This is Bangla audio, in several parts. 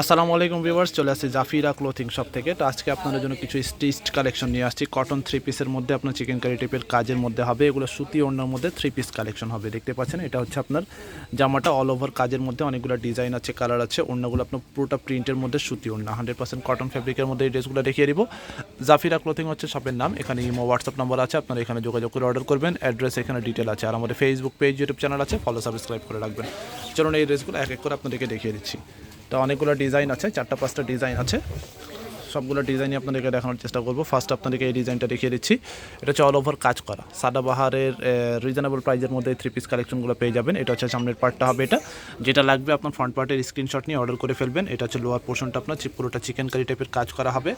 আসসালামু আলাইকুম ভিউয়ার্স, চলে আসছি জাফিরা ক্লোথিং শপ থেকে। তো আজকে আপনাদের জন্য কিছু স্টিচড কালেকশন নিয়ে আসছি। কটন থ্রি পিসের মধ্যে আপনার চিকেন কারি টাইপের কাজের মধ্যে হবে। এগুলো সুতি ওড়নার মধ্যে থ্রি পিস কালেকশন হবে। দেখতে পাচ্ছেন, এটা হচ্ছে আপনার জামাটা অল ওভার কাজের মধ্যে অনেকগুলো ডিজাইন আছে কালার আছে। ওড়নাগুলো আপনার পুরোটা প্রিন্টের মধ্যে সুতি ওড়না। হান্ড্রেড পার্সেন্ট কটন ফ্যাব্রিকের মধ্যে এই ড্রেসগুলো দেখিয়ে দিব। জাফিরা ক্লোথিং হচ্ছে শপের নাম। এখানে ইমো হোয়াটসঅ্যাপ নাম্বার আছে। আপনারা এখানে যোগাযোগ করে অর্ডার করবেন। অ্যাড্রেস এখানে ডিটেল আছে। আর আমাদের ফেসবুক পেজ ইউটিউব চ্যানেল আছে। ফলো সাবস্ক্রাইব করে রাখবেন। চলুন এই ড্রেসগুলো এক এক করে আপনাদেরকে দেখিয়ে দিচ্ছি। তো অনেকগুলো ডিজাইন আছে, চারটা পাঁচটা ডিজাইন আছে। সবগুলো ডিজাইনই আপনাদেরকে দেখানোর চেষ্টা করব। ফার্স্ট আপনাদেরকে এই ডিজাইনটা দেখিয়ে দিচ্ছি। এটা হচ্ছে অল ওভার কাজ করা। সাদাবাহারের রিজনেবল প্রাইজের মধ্যে থ্রি পিস কালেকশনগুলো পেয়ে যাবেন। এটা হচ্ছে সামনের পার্টটা হবে এটা। যেটা লাগবে আপনার ফ্রন্ট পার্টের স্ক্রিনশট নিয়ে অর্ডার করে ফেলবেন। এটা হচ্ছে লোয়ার পোর্শনটা আপনার পুরোটা চিকেন কারি টাইপের কাজ করা হবে।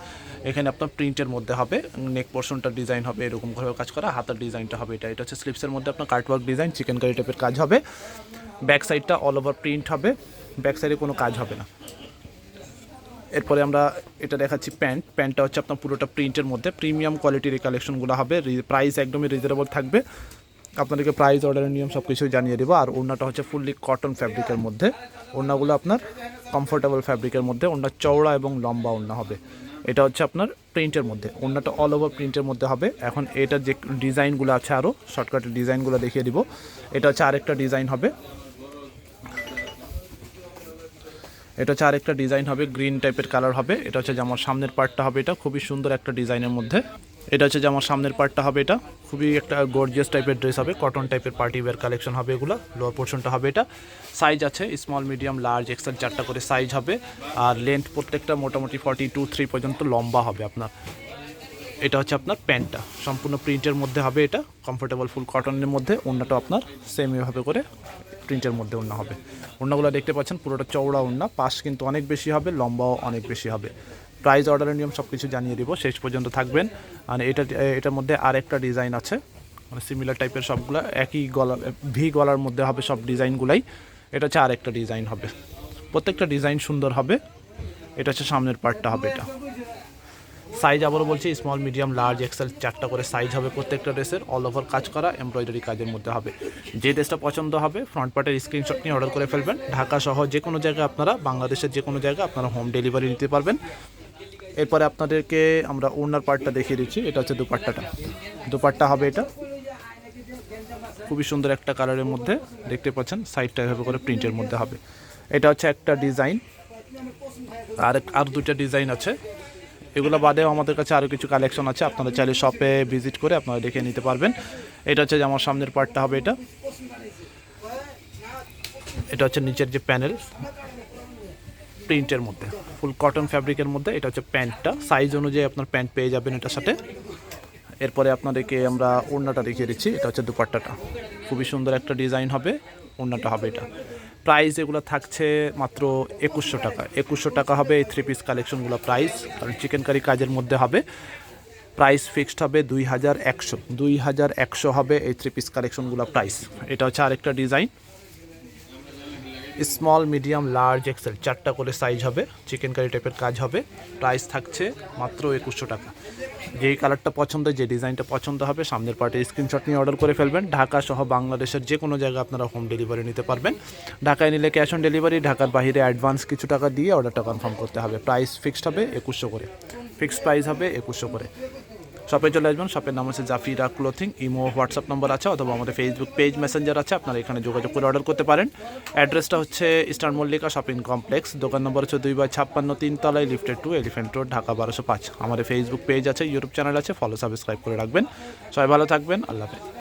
এখানে আপনার প্রিন্টের মধ্যে হবে নেক পোর্শনটা ডিজাইন হবে, এরকম করে কাজ করা। হাতের ডিজাইনটা হবে এটা। এটা হচ্ছে স্লিপসের মধ্যে আপনার কার্টওয়ার্ক ডিজাইন চিকেন কারি টাইপের কাজ হবে। ব্যাক সাইডটা অল ওভার প্রিন্ট হবে। ব্যাক সাইডে কোনো কাজ হবে না। এরপরে আমরা এটা দেখাচ্ছি প্যান্ট। প্যান্টটা হচ্ছে আপনার পুরোটা প্রিন্টের মধ্যে। প্রিমিয়াম কোয়ালিটির এই কালেকশনগুলো হবে। প্রাইস একদমই রিজনেবল থাকবে। আপনাদেরকে প্রাইস অর্ডারের নিয়ম সব কিছুই জানিয়ে দেবো। আর ওড়নাটা হচ্ছে ফুললি কটন ফ্যাব্রিকের মধ্যে। ওড়নাগুলো আপনার কমফোর্টেবল ফ্যাব্রিকের মধ্যে। ওড়না চওড়া এবং লম্বা ওড়না হবে। এটা হচ্ছে আপনার প্রিন্টের মধ্যে। ওড়নাটা অল ওভার প্রিন্টের মধ্যে হবে। এখন এটা যে ডিজাইনগুলো আছে আরও শর্টকাটের ডিজাইনগুলো দেখিয়ে দিব। এটা হচ্ছে আরেকটা ডিজাইন হবে। এটা হচ্ছে আরেকটা ডিজাইন হবে, গ্রিন টাইপের কালার হবে। এটা হচ্ছে জামার সামনের পার্টটা হবে এটা, খুবই সুন্দর একটা ডিজাইনের মধ্যে। এটা হচ্ছে জামার সামনের পার্টটা হবে এটা, খুবই একটা গর্জিয়াস টাইপের ড্রেস হবে কটন টাইপের পার্টি ওয়্যার কালেকশন হবে এগুলো লোয়ার পোর্শনটা হবে এটা। সাইজ আছে স্মল মিডিয়াম লার্জ এক্সেল চারটা করে সাইজ হবে। আর লেন্থ প্রত্যেকটা মোটামুটি ফর্টি টু থ্রি পর্যন্ত লম্বা হবে আপনার। এটা হচ্ছে আপনার প্যান্টটা, সম্পূর্ণ প্রিন্টের মধ্যে হবে এটা কমফোর্টেবল ফুল কটনের মধ্যে অন্যটা আপনার সেম এভাবে করে প্রিন্টের মধ্যে ওড়না হবে। ওড়নাগুলো দেখতে পাচ্ছেন, পুরোটা চওড়া ওড়না, পাশ কিন্তু অনেক বেশি হবে, লম্বাও অনেক বেশি হবে। প্রাইস অর্ডারের নিয়ম সব কিছু জানিয়ে দিব, শেষ পর্যন্ত থাকবেন। আর এটা, এটার মধ্যে আরেকটা ডিজাইন আছে মানে সিমিলার টাইপের সবগুলো, একই গলা ভি গলার মধ্যে হবে সব ডিজাইনগুলাই এটা হচ্ছে আরেকটা ডিজাইন হবে। প্রত্যেকটা ডিজাইন সুন্দর হবে। এটা হচ্ছে সামনের পার্টটা হবে এটা। সাইজ আবারও বলছি স্মল মিডিয়াম লার্জ এক্সেল চারটা করে সাইজ হবে প্রত্যেকটা ড্রেসের অল ওভার কাজ করা এমব্রয়ডারি কাজের মধ্যে হবে। যে ড্রেসটা পছন্দ হবে ফ্রন্ট পার্টের স্ক্রিনশট নিয়ে অর্ডার করে ফেলবেন। ঢাকা সহ যে কোনো জায়গায় আপনারা, বাংলাদেশের যে কোনো জায়গায় আপনারা হোম ডেলিভারি নিতে পারবেন। এরপরে আপনাদেরকে আমরা ওনার পার্টটা দেখিয়ে দিচ্ছি, এটা হচ্ছে দুপাট্টাটা। দুপাট্টা হবে এটা। খুবই সুন্দর একটা কালারের মধ্যে দেখতে পাচ্ছেন সাইডটা এভাবে করে প্রিন্টের মধ্যে হবে। এটা হচ্ছে একটা ডিজাইন আর আর দুটা ডিজাইন আছে। এগুলো বাদেও আমাদের কাছে আরও কিছু কালেকশন আছে। আপনারা চাইলে শপে ভিজিট করে আপনারা দেখে নিতে পারবেন। এটা হচ্ছে যে আমার সামনের পার্টটা হবে এটা। এটা হচ্ছে নিচের যে প্যানেল প্রিন্টের মধ্যে ফুল কটন ফ্যাব্রিকের মধ্যে, এটা হচ্ছে প্যান্টটা সাইজ অনুযায়ী আপনার প্যান্ট পেয়ে যাবেন এটার সাথে। এরপরে আপনাদেরকে আমরা ওড়নাটা দেখিয়ে দিচ্ছি, এটা হচ্ছে দুপাট্টাটা। খুবই সুন্দর একটা ডিজাইন হবে, ওড়নাটা হবে এটা। প্রাইস এগুলো থাকছে মাত্র একুশশো টাকা। একুশশো টাকা হবে এই থ্রি পিস কালেকশনগুলো প্রাইস কারণ চিকেন কারি কাজের মধ্যে হবে। প্রাইস ফিক্সড হবে দুই হাজার একশো। দুই হাজার একশো হবে এই থ্রি পিস কালেকশনগুলো প্রাইস এটা হচ্ছে আরেকটা design small medium large XL চারটা করে সাইজ হবে চিকেন কারি টাইপের কাজ হবে। প্রাইস থাকছে মাত্র একুশশো টাকা। যেই কালারটা পছন্দ, যে ডিজাইনটা পছন্দ হবে, সামনের পার্টে স্ক্রিনশট নিয়ে অর্ডার করে ফেলবেন। ঢাকা সহ বাংলাদেশের যে কোনো জায়গায় আপনারা হোম ডেলিভারি নিতে পারবেন। ঢাকায় নিলে ক্যাশ অন ডেলিভারি ঢাকার বাইরে অ্যাডভান্স কিছু টাকা দিয়ে অর্ডারটা কনফার্ম করতে হবে। প্রাইস ফিক্সড হবে একুশশো করে। ফিক্সড প্রাইস হবে একুশশো করে। শপে চলে আসবেন। শপের নাম হচ্ছে Zafira clothing imo WhatsApp number আছে অথবা আমাদের ফেসবুক পেজ মেসেঞ্জার আছে। আপনারা এখানে যোগাযোগ করে অর্ডার করতে পারেন। অ্যাড্রেসটা হচ্ছে ইস্টার্ন মল্লিকা শপিং কমপ্লেক্স দোকান নম্বর হচ্ছে দুই বাই ছাপ্পান্ন তিনতলায় lifted to Elephant Road Dhaka বারোশো পাঁচ। আমাদের ফেসবুক পেজ আছে ইউটিউব চ্যানেল আছে। ফলো সাবস্ক্রাইব করে রাখবেন। সবাই ভালো থাকবেন। আল্লাহ হাফেজ।